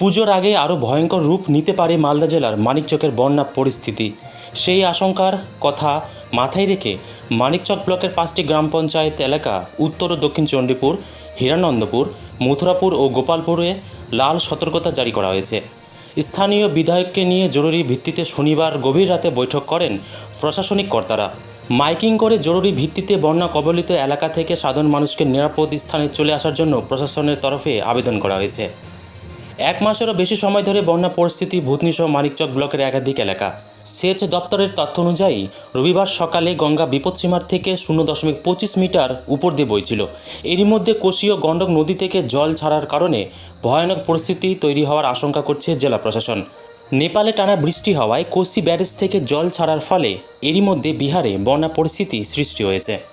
পুজোর আগে আরও ভয়ঙ্কর রূপ নিতে পারে মালদা জেলার মানিকচকের বন্যা পরিস্থিতি। সেই আশঙ্কার কথা মাথায় রেখে মানিকচক ব্লকের পাঁচটি গ্রাম পঞ্চায়েত এলাকা উত্তর ও দক্ষিণ চণ্ডীপুর, হিরানন্দপুর, মথুরাপুর ও গোপালপুরে লাল সতর্কতা জারি করা হয়েছে। স্থানীয় বিধায়ককে নিয়ে জরুরি ভিত্তিতে শনিবার গভীর রাতে বৈঠক করেন প্রশাসনিক কর্তারা। মাইকিং করে জরুরি ভিত্তিতে বন্যা কবলিত এলাকা থেকে সাধারণ মানুষকে নিরাপদ স্থানে চলে আসার জন্য প্রশাসনের তরফে আবেদন করা হয়েছে। এক মাসেরও বেশি সময় ধরে বন্যা পরিস্থিতি ভূতনিসহ মানিকচক ব্লকের একাধিক এলাকা। সেচ দপ্তরের তথ্য অনুযায়ী, রবিবার সকালে গঙ্গা বিপদসীমার থেকে শূন্য দশমিক পঁচিশ মিটার উপর দিয়ে বইছিল। এরই মধ্যে কোশি ও গণ্ডক নদী থেকে জল ছাড়ার কারণে ভয়ানক পরিস্থিতি তৈরি হওয়ার আশঙ্কা করছে জেলা প্রশাসন। নেপালে টানা বৃষ্টি হওয়ায় কোসি ব্যারেজ থেকে জল ছাড়ার ফলে এরই মধ্যে বিহারে বন্যা পরিস্থিতি সৃষ্টি হয়েছে।